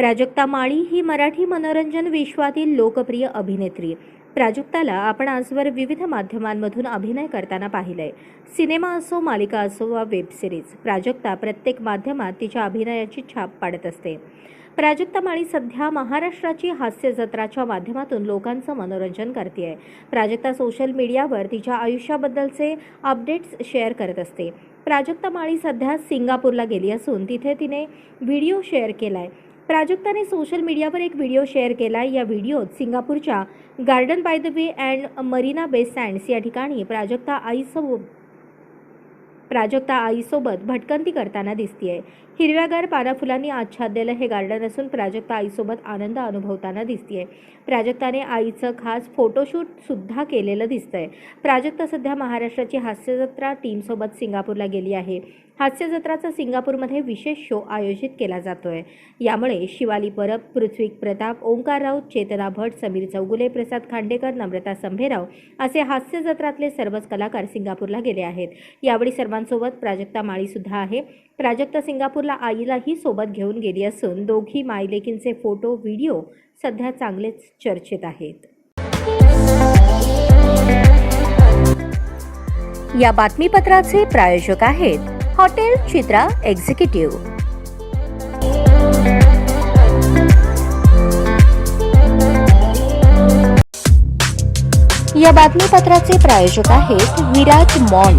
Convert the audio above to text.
प्राजक्ता माळी ही मराठी मनोरंजन विश्वातील लोकप्रिय अभिनेत्री. प्राजक्ताला आपण आजवर विविध माध्यमांमधून अभिनय करताना पाहिलंय. सिनेमा असो मालिका असो वा वेब सिरीज प्राजक्ता प्रत्येक माध्यमात तिच्या अभिनयाची छाप पाडत असते. प्राजक्ता माळी सध्या महाराष्ट्राची हास्य जत्राच्या माध्यमातून लोकांचं मनोरंजन करते प्राजक्ता सोशल मीडियावर तिच्या आयुष्याबद्दलचे अपडेट्स शेअर करत असते. प्राजक्ता माळी सध्या सिंगापूरला गेली असून तिथे तिने व्हिडिओ शेअर केला आहे प्राजक्ताने सोशल मीडियावर एक व्हिडिओ शेअर केला. या व्हिडिओत सिंगापूरच्या Garden by the Bay and Marina Bay Sands या ठिकाणी प्राजक्ता आईसोबत प्राजक्ता आईसोबत भटकंती करताना दिसतीये. हिरव्यागार पानाफुलांनी आच्छादलेलं हे गार्डन असून प्राजक्ता आईसोबत आनंद अनुभवताना दिसतीये. प्राजक्ताने आईचं खास फोटोशूट सुद्धा केलेलं दिसतंय. प्राजक्ता सध्या महाराष्ट्राची हास्यजत्रा टीमसोबत सिंगापूरला गेली आहे. हास्यजत्राचा सिंगापूरमध्ये विशेष शो आयोजित केला जातोय. यामुळे शिवाली परब पृथ्वी प्रताप ओंकार राऊत चेतना भट समीर चौगुले प्रसाद खांडेकर नम्रता संभेराव असे हास्य जत्रातले सर्वच कलाकार सिंगापूरला गेले आहेत. यावेळी सर्वांसोबत प्राजक्ता माळी सुद्धा आहे. प्राजक्ता सिंगापूरला आईलाही सोबत घेऊन गेली असून दोघी माईलेकींचे फोटो व्हिडिओ सध्या चांगलेच चर्चेत आहेत. या बातमीपत्राचे प्रायोजक आहेत हॉटेल चित्रा एक्झिक्युटिव्ह. या बातमीपत्राचे प्रायोजक आहेत विराज मॉल.